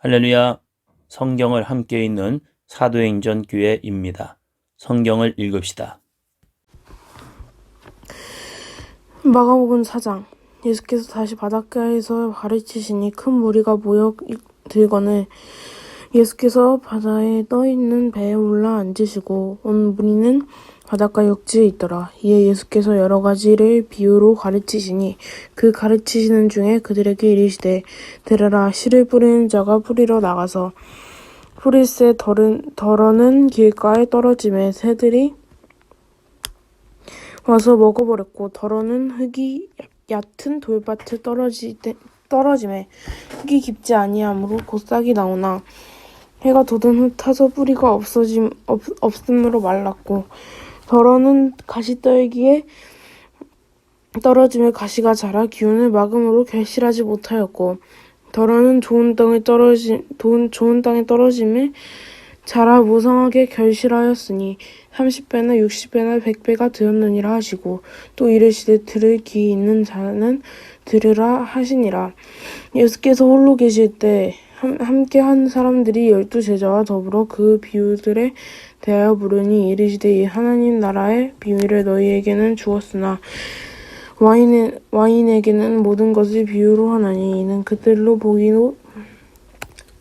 할렐루야. 성경을 함께 읽는 사도행전 교회입니다. 성경을 읽읍시다. 마가복음 4장 예수께서 다시 바닷가에서 가르치시니 큰 무리가 모여 들거늘 예수께서 바다에 떠 있는 배에 올라 앉으시고 온 무리는 바닷가 육지에 있더라. 이에 예수께서 여러 가지를 비유로 가르치시니 그 가르치시는 중에 그들에게 이르시되 들으라 씨를 뿌리는 자가 뿌리러 나가서 뿌릴새 덜은, 덜어는 길가에 떨어짐에 새들이 와서 먹어버렸고 덜어는 흙이 얕은 돌밭에 떨어지 떨어짐에 흙이 깊지 아니하므로 곧 싹이 나오나 해가 돋은 후 타서 뿌리가 없어짐 없, 없음으로 말랐고 덜어는 가시떨기에 떨어짐에 가시가 자라 기운을 막음으로 결실하지 못하였고 덜어는 좋은 땅에 떨어지 좋은, 좋은 땅에 떨어짐에 자라 무성하게 결실하였으니 30배나 60배나 100배가 되었느니라 하시고 또 이르시되 들을 귀 있는 자는 들으라 하시니라. 예수께서 홀로 계실 때 함- 함께 한 사람들이 열두 제자와 더불어 그 비유들에 대하여 물으니 이르시되 이 하나님 나라의 비밀을 너희에게는 주었으나 와인에, 와인에게는 모든 것을 비유로 하나니 이는 그들로 보기도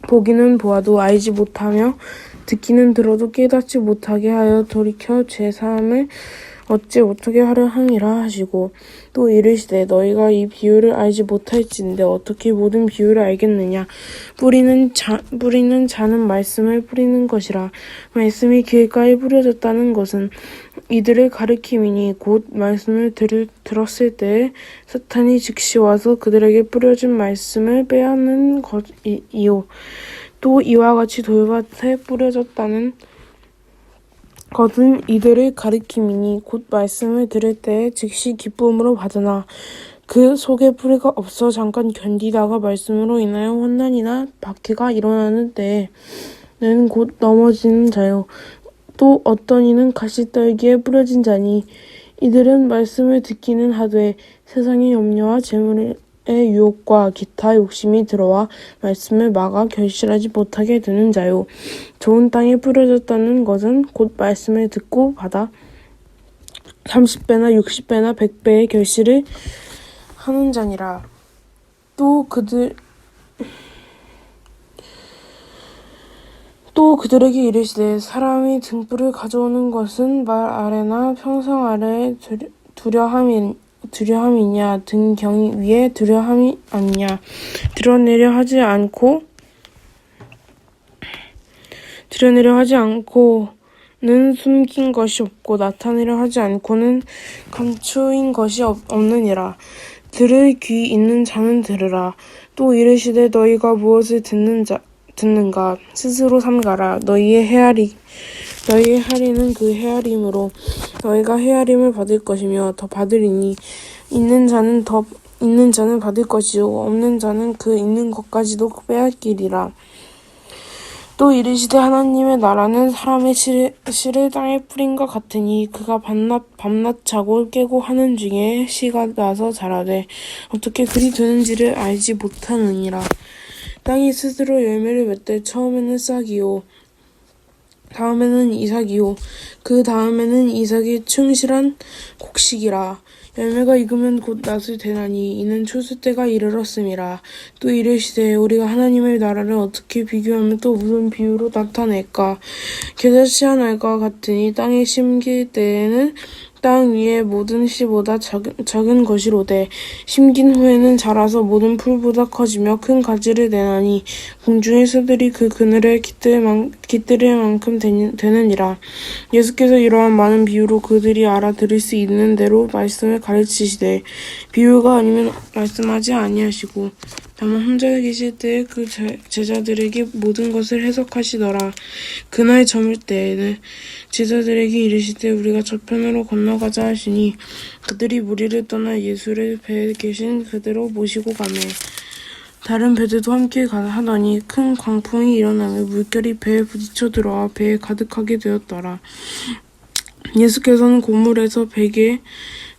보기는 보아도 알지 못하며 듣기는 들어도 깨닫지 못하게 하여 돌이켜 제 사함 을 얻지 못하게 하려 함이라 하시고 또 이르시되 너희가 이 비유를 알지 못할진데 어떻게 모든 비유를 알겠느냐? 뿌리는 자 뿌리는 자는 말씀을 뿌리는 것이라. 말씀이 길가에 뿌려졌다는 것은 이들을 가리킴이니 곧 말씀을 들, 들었을 때에 사탄이 즉시 와서 그들에게 뿌려진 말씀을 빼앗는 것이요. 또 이와 같이 돌밭에 뿌려졌다는 것은 이들을 가리킴이니 곧 말씀을 들을 때에 즉시 기쁨으로 받으나 그 속에 뿌리가 없어 잠깐 견디다가 말씀으로 인하여 환난이나 박해가 일어나는 때에는 곧 넘어지는 자요. 또 어떤 이는 가시떨기에 뿌려진 자니 이들은 말씀을 듣기는 하되 세상의 염려와 재물의 유혹과 기타 욕심이 들어와 말씀을 막아 결실하지 못하게 되는 자요. 좋은 땅에 뿌려졌다는 것은 곧 말씀을 듣고 받아 30배나 60배나 100배의 결실을 하는 자니라. 또 그들 또 그들에게 이르시되 사람이 등불을 가져오는 것은 말 아래나 평상 아래에 두려- 두려함이 두려함이냐? 등경 위에 두려함이 아니냐? 드러내려 하지 않고 드러내려 하지 않고는 숨긴 것이 없고 나타내려 하지 않고는 감추인 것이 없, 없느니라. 들을 귀 있는 자는 들으라. 또 이르시되 너희가 무엇을 듣는 자 듣는가? 스스로 삼가라. 너희의 헤아리 너희의 헤아리는 그 헤아림으로 너희가 헤아림을 받을 것이며 더 받으리니 있는 자는 더 있는 자는 받을 것이요 없는 자는 그 있는 것까지도 빼앗기리라. 또 이르시되 하나님의 나라는 사람의 씨를, 씨를 땅에 뿌린것 같으니 그가 밤낮 밤낮 자고 깨고 하는 중에 씨가 나서 자라되 어떻게 그리 되는지를 알지 못하느니라. 땅이 스스로 열매를 맺되 처음에는 싹이요 다음에는 이삭이요. 그 다음에는 이삭이 충실한 곡식이라. 열매가 익으면 곧 낫을 되나니 이는 추수 때가 이르렀음이라. 또 이르시되 우리가 하나님의 나라를 어떻게 비교하면 또 무슨 비유로 나타낼까? 겨자씨 하나가 같으니 땅에 심길 때에는 땅 위의 모든 씨보다 작은, 작은 것이로되 심긴 후에는 자라서 모든 풀보다 커지며 큰 가지를 내나니 공중의 새들이 그 그늘에 깃들 만, 깃들일 만큼 되느니라. 예수께서 이러한 많은 비유로 그들이 알아들을 수 있는 대로 말씀을 가르치시되 비유가 아니면 말씀하지 아니하시고 다만 혼자 계실 때에 그 제- 제자들에게 모든 것을 해석하시더라. 그날 저물 때에는 제자들에게 이르시되 우리가 저편으로 건너가자 하시니 그들이 무리를 떠나 예수를 배에 계신 그대로 모시고 가매 다른 배들도 함께 가 하더니 큰 광풍이 일어나며 물결이 배에 부딪혀 들어와 배에 가득하게 되었더라. 예수께서는 고물에서 베개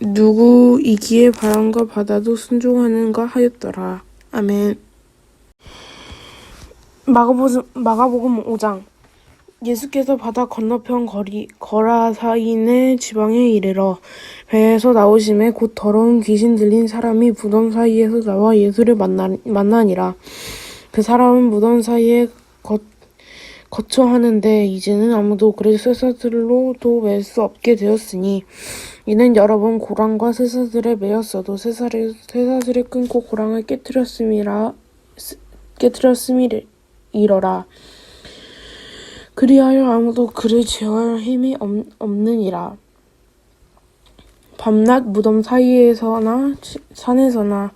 누구이기에 바람과 바다도 순종하는가 하였더라. 아멘. 마가복음, 마가복음 5장 예수께서 바다 건너편 거리 거라사인의 지방에 이르러 배에서 나오심에 곧 더러운 귀신 들린 사람이 무덤 사이에서 나와 예수를 만나, 만나니라. 그 사람은 무덤 사이에 거, 거처하는데 이제는 아무도 그를 쇠사슬로도 맬 수 없게 되었으니 이는 여러 번 고랑과 쇠사슬에 매였어도 쇠사슬, 쇠사슬을 끊고 고랑을 깨뜨렸음이라 깨뜨렸음이러라. 그리하여 아무도 그를 제어할 힘이 없, 없느니라. 밤낮 무덤 사이에서나 지- 산에서나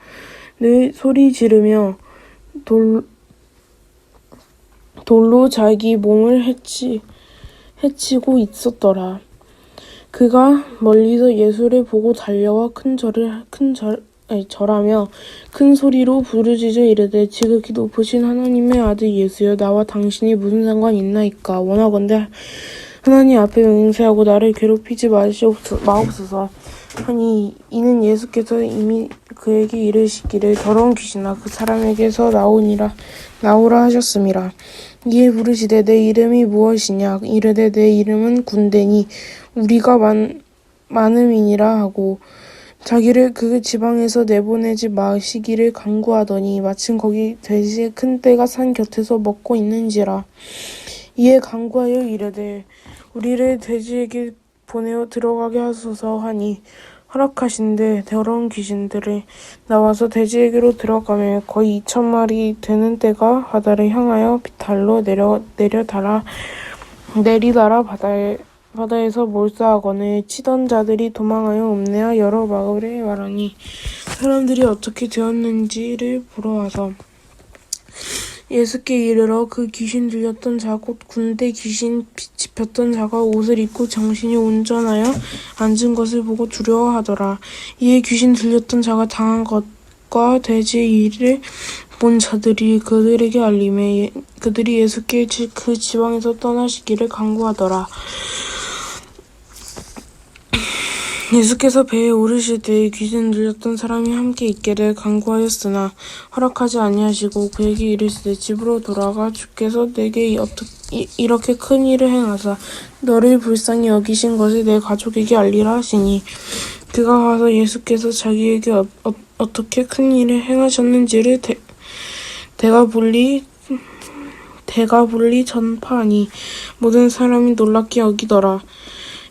늘 소리 지르며 돌 돌로 자기 몸을 해치, 해치고 있었더라. 그가 멀리서 예수를 보고 달려와 큰 절을 큰 절, 아니, 절하며 큰 소리로 부르짖어 이르되 지극히 높으신 하나님의 아들 예수여 나와 당신이 무슨 상관 있나이까 원하건대 하나님 앞에 맹세하고 나를 괴롭히지 마시옵소, 마옵소서 하니 이는 예수께서 이미 그에게 이르시기를 더러운 귀신아 그 사람에게서 나오니라 나오라 하셨음이라 이에 부르시되 내 이름이 무엇이냐? 이르되 내 이름은 군대니 우리가 많, 많음이니라 하고 자기를 그 지방에서 내보내지 마시기를 강구하더니 마침 거기 돼지의 큰 떼가 산 곁에서 먹고 있는지라. 이에 강구하여 이르되 우리를 돼지에게 보내어 들어가게 하소서 하니 허락하신데 더러운 귀신들이 나와서 돼지에게로 들어가며 거의 이천 마리 되는 떼가 바다를 향하여 달로 내려 내려달아 내리달아 바다에 바다에서 몰사하거늘 치던 자들이 도망하여 읍내와 여러 마을에 말하니 사람들이 어떻게 되었는지를 보러 와서 예수께 이르러 그 귀신 들렸던 자 곧 군대 귀신 집혔던 자가 옷을 입고 정신이 온전하여 앉은 것을 보고 두려워하더라. 이에 귀신 들렸던 자가 당한 것과 돼지의 일을 본 자들이 그들에게 알림해 예- 그들이 예수께 지- 그 지방에서 떠나시기를 강구하더라. 예수께서 배에 오르실 때에 귀신 들렸던 사람이 함께 있기를 강구하였으나 허락하지 아니하시고 그에게 이르시되 집으로 돌아가 주께서 내게 이렇게 큰 일을 행하사 너를 불쌍히 여기신 것을 내 가족에게 알리라 하시니 그가 가서 예수께서 자기에게 어, 어, 어떻게 큰 일을 행하셨는지를 대, 대가 볼리 대가 볼리 전파하니 모든 사람이 놀랍게 여기더라.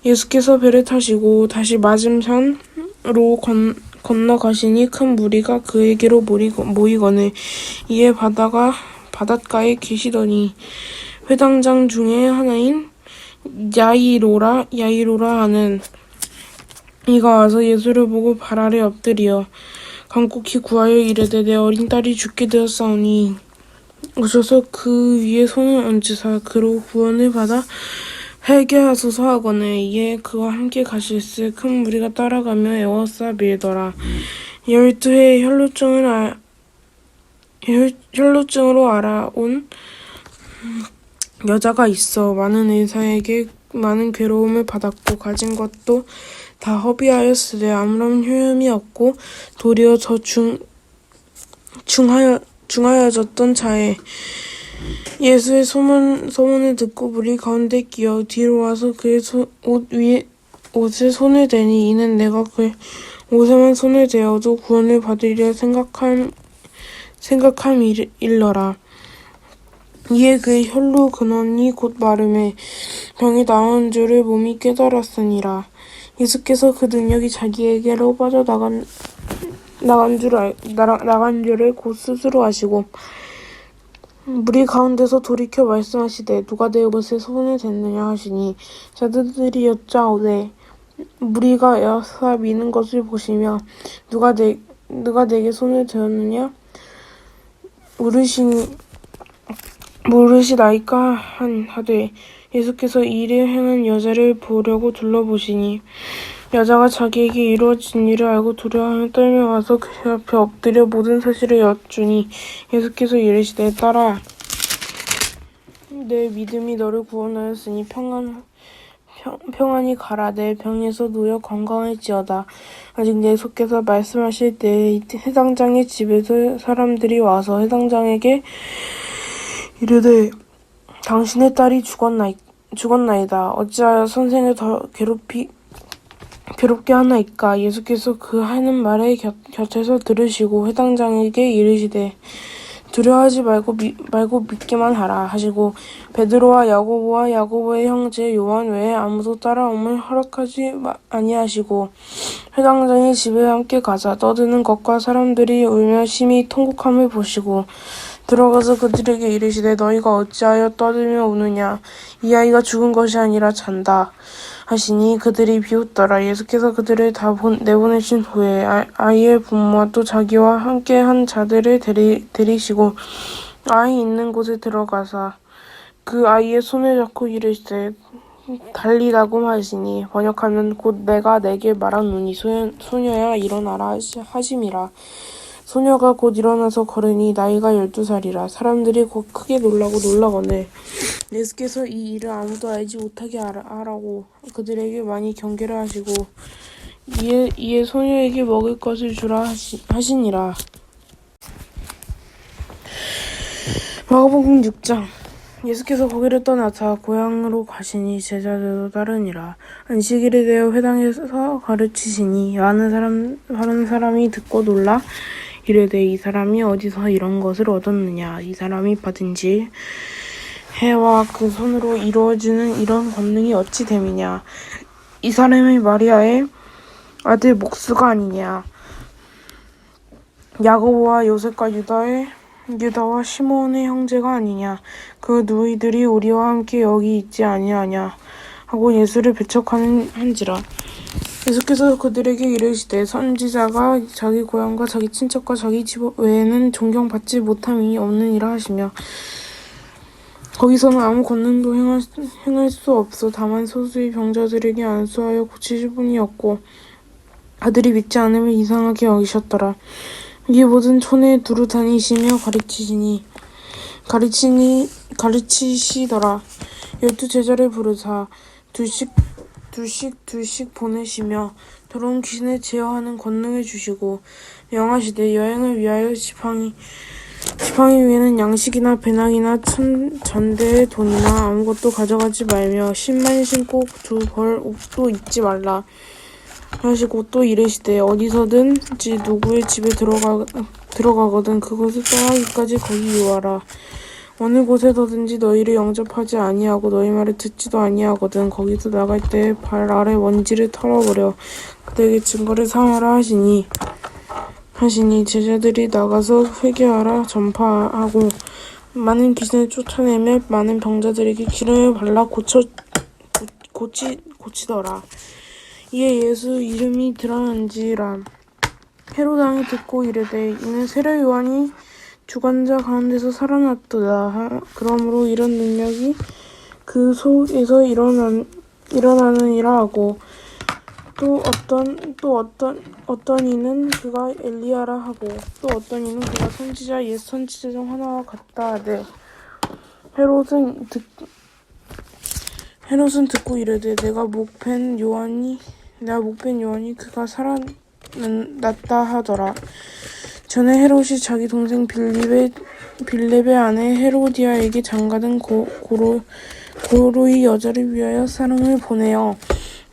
예수께서 배를 타시고 다시 맞은편으로 건, 건너가시니 큰 무리가 그에게로 모이거, 모이거늘 이에 바다가 바닷가에 계시더니 회당장 중에 하나인 야이로라 야이로라 하는 이가 와서 예수를 보고 발 아래 엎드리어 간곡히 구하여 이르되 내 어린 딸이 죽게 되었사오니 오셔서 그 위에 손을 얹으사 그로 구원을 받아 회개하소서 하거늘 이에 그와 함께 가실새 큰 무리가 따라가며 애워싸 밀더라. 열두 해의 혈루증을 아, 혈, 혈루증으로 알아온 여자가 있어. 많은 의사에게 많은 괴로움을 받았고 가진 것도 다 허비하였으되 아무런 효험이 없고 도리어 더 중, 중하여, 중하여졌던 자에 예수의 소문, 소문을 듣고 무리 가운데 끼어 뒤로 와서 그의 소, 옷 위에 옷에 손을 대니 이는 내가 그의 옷에만 손을 대어도 구원을 받으리라 생각함 생각함 일- 일러라. 이에 그의 혈루 근원이 곧 마름에 병이 나온 줄을 몸이 깨달았으니라. 예수께서 그 능력이 자기에게로 빠져나간 나간 줄 알, 나라, 나간 줄을 곧 스스로 아시고 무리 가운데서 돌이켜 말씀하시되 누가 내 옷에 손을 댔느냐 하시니 자들들이 여짜오되 무리가 에어사 미는 것을 보시며 누가 내 누가 내게 손을 대었느냐? 물으시니 물으시나이까 한 하되 예수께서 이 일을 행한 여자를 보려고 둘러보시니 여자가 자기에게 이루어진 일을 알고 두려워하며 떨며 와서 그 앞에 엎드려 모든 사실을 여쭈니 예수께서 이르시되 딸아 내 믿음이 너를 구원하였으니 평안 평, 평안히 가라. 내 병에서 놓여 건강할지어다. 아직 내 속에서 말씀하실 때 해당장의 집에서 사람들이 와서 해당장에게 이르되 당신의 딸이 죽었나이, 죽었나이다. 어찌하여 선생을 더 괴롭히 괴롭게 하나이까? 예수께서 그 하는 말에 곁, 곁에서 들으시고 해당장에게 이르시되 두려워하지 말고 미, 말고 믿기만 하라 하시고 베드로와 야고보와 야고보의 형제 요한 외에 아무도 따라옴을 허락하지 마- 아니하시고 해당장의 집에 함께 가자. 떠드는 것과 사람들이 울며 심히 통곡함을 보시고 들어가서 그들에게 이르시되 너희가 어찌하여 떠들며 우느냐? 이 아이가 죽은 것이 아니라 잔다 하시니 그들이 비웃더라. 예수께서 그들을 다 본- 내보내신 후에 아, 아이의 부모와 또 자기와 함께 한 자들을 데리, 데리시고 아이 있는 곳에 들어가사 그 아이의 손을 잡고 이르시되 달리라고 하시니 번역하면 곧 내가 내게 말하노니 소녀, 소녀야 일어나라 하심이라 소녀가 곧 일어나서 걸으니 나이가 열두 살이라 사람들이 곧 크게 놀라고 놀라거늘. 예수께서 이 일을 아무도 알지 못하게 하라, 하라고 그들에게 많이 경계를 하시고 이에, 이에 소녀에게 먹을 것을 주라 하시, 하시니라. 마가복음 6장. 예수께서 거기를 떠나서 고향으로 가시니 제자들도 따르니라. 안식일에 대해 회당에서 가르치시니 많은 사람 많은 사람이 듣고 놀라 이르되 이 사람이 어디서 이런 것을 얻었느냐. 이 사람이 받은 지 해와 그 손으로 이루어지는 이런 권능이 어찌 됨이냐. 이 사람이 마리아의 아들 목수가 아니냐. 야고보와 요셉과 유다의 유다와 시몬의 형제가 아니냐. 그 누이들이 우리와 함께 여기 있지 아니하냐 하고 예수를 배척하는 한지라. 예수께서 그들에게 이르시되 선지자가 자기 고향과 자기 친척과 자기 집 외에는 존경받지 못함이 없느니라 하시며 거기서는 아무 권능도 행할, 행할 수 없어 다만 소수의 병자들에게 안수하여 고치실 뿐이었고 아들이 믿지 않으면 이상하게 여기셨더라. 이 모든 촌에 두루 다니시며 가르치시니 가르치니 가르치시더라. 열두 제자를 부르사 둘씩 둘씩 둘씩 보내시며 더러운 귀신을 제어하는 권능을 주시고 명하시되 여행을 위하여 지팡이 지팡이 위에는 양식이나 배낭이나 천, 잔대의 돈이나 아무것도 가져가지 말며 신만 신고 두 벌 옷도 입지 말라 하시고 또 이르시되 어디서든지 누구의 집에 들어가 들어가거든 그것을 떠나기까지 거기 유하라 어느 곳에서든지 너희를 영접하지 아니하고 너희 말을 듣지도 아니하거든. 거기서 나갈 때 발 아래 먼지를 털어버려 그들에게 증거를 삼아라 하시니. 하시니 제자들이 나가서 회개하라 전파하고 많은 귀신을 쫓아내며 많은 병자들에게 기름을 발라 고쳐 고, 고치 고치더라. 이에 예수 이름이 드러난지라. 헤롯 왕이 듣고 이르되 이는 세례 요한이 주관자 가운데서 살아났도다. 하- 그러므로 이런 능력이 그 속에서 일어난 일어나느니라 하고 또 어떤 또 어떤 어떤 이는 그가 엘리야라 하고 또 어떤 이는 그가 선지자 옛 선지자 중 하나와 같다 하되 헤롯은 듣 헤롯은 듣고 이르되 내가 목팬 요한이 내가 목팬 요한이 그가 살아났다 하더라 전에 헤롯이 자기 동생 빌립의 빌렙의 아내 헤로디아에게 장가든 고, 고로 고로의 여자를 위하여 사람을 보내어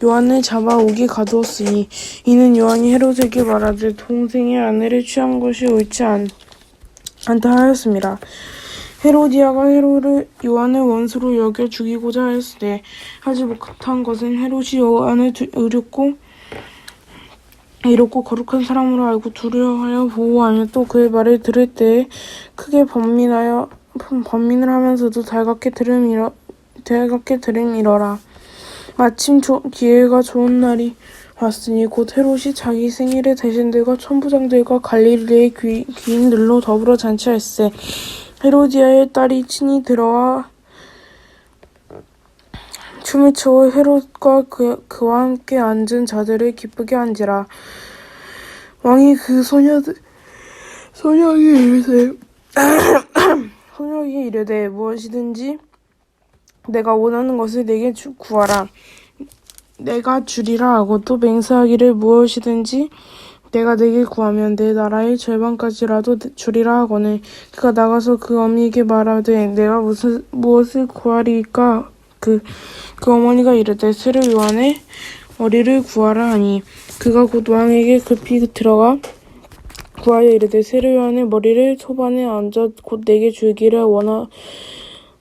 요한을 잡아 옥에 가두었으니 이는 요한이 헤롯에게 말하되 동생의 아내를 취한 것이 옳지 않, 않다 하였습니다. 헤로디아가 헤롯을 요한을 원수로 여겨 죽이고자 하였으되 하지 못한 것은 헤롯이 요한을 두- 의롭고 이롭고 거룩한 사람으로 알고 두려워하여 보호하며 또 그의 말을 들을 때에 크게 번민하여 번민을 하면서도 달갑게 들음이러 달갑게 들음이러라. 마침 조, 기회가 좋은 날이 왔으니 곧 헤롯이 자기 생일에 대신들과 천부장들과 갈릴리의 귀, 귀인들로 더불어 잔치할세. 헤로디아의 딸이 친히 들어와 춤을 추어 헤롯과 그, 그와 함께 앉은 자들을 기쁘게 한지라. 왕이 그 소녀들 소녀에게 이르되 소녀에게 이르되 무엇이든지 내가 원하는 것을 내게 주, 구하라. 내가 주리라 하고 또 맹세하기를 무엇이든지 내가 내게 구하면 내 나라의 절반까지라도 주리라 하거늘. 그가 나가서 그 어미에게 말하되 내가 무슨 무엇을 구하리까 그, 그 어머니가 이르되 스르 요한의 머리를 구하라 하니 그가 곧 왕에게 급히 들어가 구하여 이르되 스르 요한의 머리를 소반에 얹어 곧 내게 주기를 원하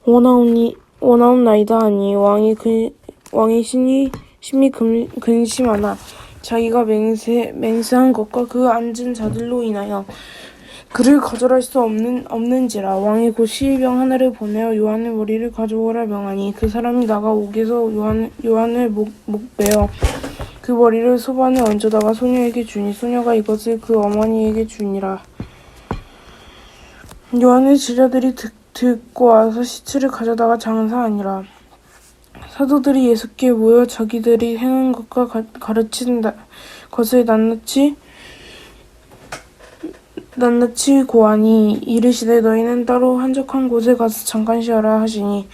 원하오니 원하옵나이다 하니 왕이 그 왕이 신이 심히 근, 근심하나 자기가 맹세 맹세한 것과 그 앉은 자들로 인하여 그를 거절할 수 없는 없는지라 왕이 곧 시위병 하나를 보내어 요한의 머리를 가져오라 명하니 그 사람이 나가 옥에서 요한 요한을 목 목 베어 그 머리를 소반에 얹어다가 소녀에게 주니 소녀가 이것을 그 어머니에게 주니라. 요한의 제자들이 듣, 듣고 와서 시체를 가져다가 장사하니라 사도들이 예수께 모여 자기들이 행한 것과 가, 가르친 나- 것을 낱낱이 낱낱이 고하니 이르시되 너희는 따로 한적한 곳에 가서 잠깐 쉬어라 하시니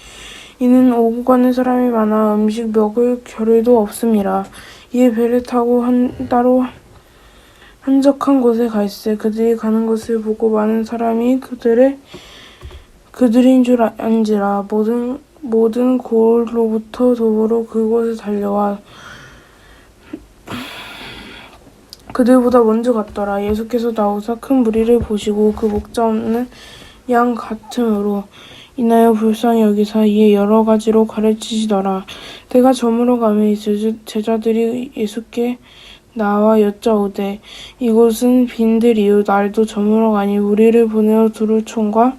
이는 오고 가는 사람이 많아 음식 먹을 겨를도 없음이라. 이에 배를 타고 한 따로 한적한 곳에 갈새 그들이 가는 것을 보고 많은 사람이 그들의 그들인 줄 아- 안지라. 모든 모든 고을로부터 도보로 그곳에 달려와 그들보다 먼저 갔더라. 예수께서 나오사 큰 무리를 보시고 그 목자 없는 양 같음으로 인하여 불쌍히 여기사 이에 여러 가지로 가르치시더라. 때가 저물어 가매 제자- 제자들이 예수께 나와 여짜오되 이곳은 빈들이요 날도 저물어 가니 우리를 보내어 두루촌과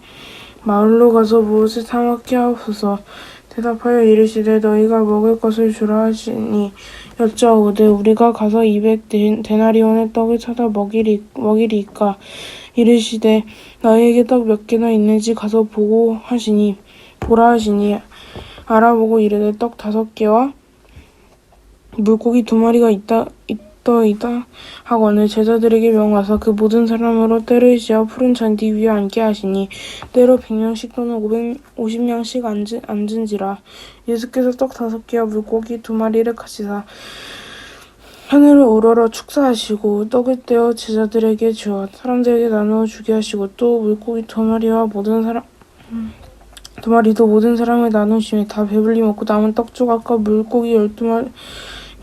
마을로 가서 무엇을 사 먹게 하옵소서. 대답하여 이르시되 너희가 먹을 것을 주라 하시니 여짜오되 우리가 가서 이백 데- 데나리온의 떡을 찾아 먹이리, 먹이리이까 이르시되 너희에게 떡 몇 개나 있는지 가서 보고 하시니 보라 하시니 알아보고 이르되 떡 다섯 개와 물고기 두 마리가 있다 있 더이다. 하거늘 제자들에게 명하사 그 모든 사람으로 때를 지어 푸른 잔디 위에 앉게 하시니 때로 백명씩 또는 오십명씩 앉은, 앉은지라. 예수께서 떡 다섯 개와 물고기 두 마리를 가지사 하늘을 우러러 축사하시고 떡을 떼어 제자들에게 주어 사람들에게 나누어 주게 하시고 또 물고기 두 마리와 모든 사람 두 마리도 모든 사람을 나누시며 다 배불리 먹고 남은 떡 조각과 물고기 열두 마리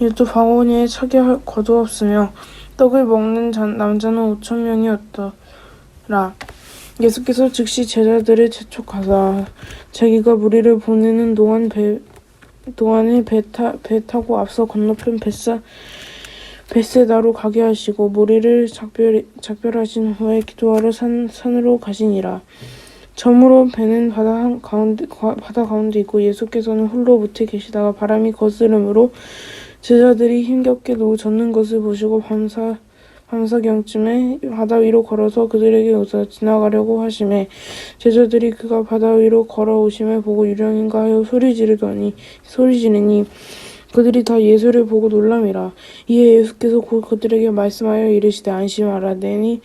열두 바구니에 차게 할- 거두었으며 떡을 먹는 자- 남자는 오천 명이었더라. 예수께서 즉시 제자들을 재촉하사 자기가 무리를 보내는 동안 배 동안에 배, 타, 배 타고 앞서 건너편 뱃사 벳세다로 가게 하시고 무리를 작별 작별하신 후에 기도하러 산 산으로 가시니라. 저물어 배는 바다 한 가운데 가- 바다 가운데 있고 예수께서는 홀로 못에 계시다가 바람이 거스름으로 제자들이 힘겹게 노 젓는 것을 보시고 밤사 밤사경쯤에 바다 위로 걸어서 그들에게 웃어 지나가려고 하심에 제자들이 그가 바다 위로 걸어오심을 보고 유령인가 하여 소리 지르더니 소리 지르니 그들이 다 예수를 보고 놀람이라. 이에 예수께서 곧 그들에게 말씀하여 이르시되 안심하라. 내니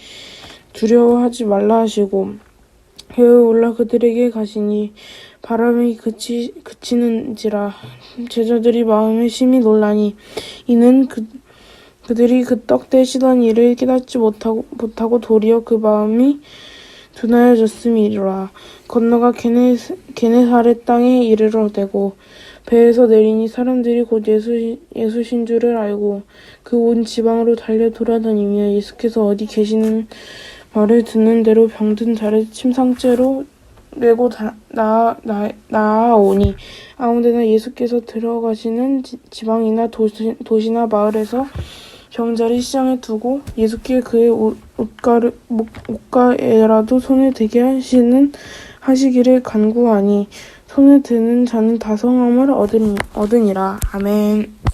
두려워하지 말라 하시고 해에 올라 그들에게 가시니 바람이 그치, 그치는지라 제자들이 마음에 심히 놀라니 이는 그, 그들이 그떡 떼시던 일을 깨닫지 못하고, 못하고 도리어 그 마음이 둔하여졌음이라 건너가 게네, 게네사렛 땅에 이르러되고 배에서 내리니 사람들이 곧 예수, 예수신 줄을 알고 그 온 지방으로 달려 돌아다니며 예수께서 어디 계시는 말을 듣는 대로 병든 자를 침상째로 메고 다, 나, 나, 나아오니 아무데나 예수께서 들어가시는 지, 지방이나 도시, 도시나 마을에서 병자리 시장에 두고 예수께 그의 옷, 옷가를, 목, 옷가에라도 손을 대게 하시는 하시기를 간구하니 손에 드는 자는 다성함을 얻으니, 얻으니라. 아멘.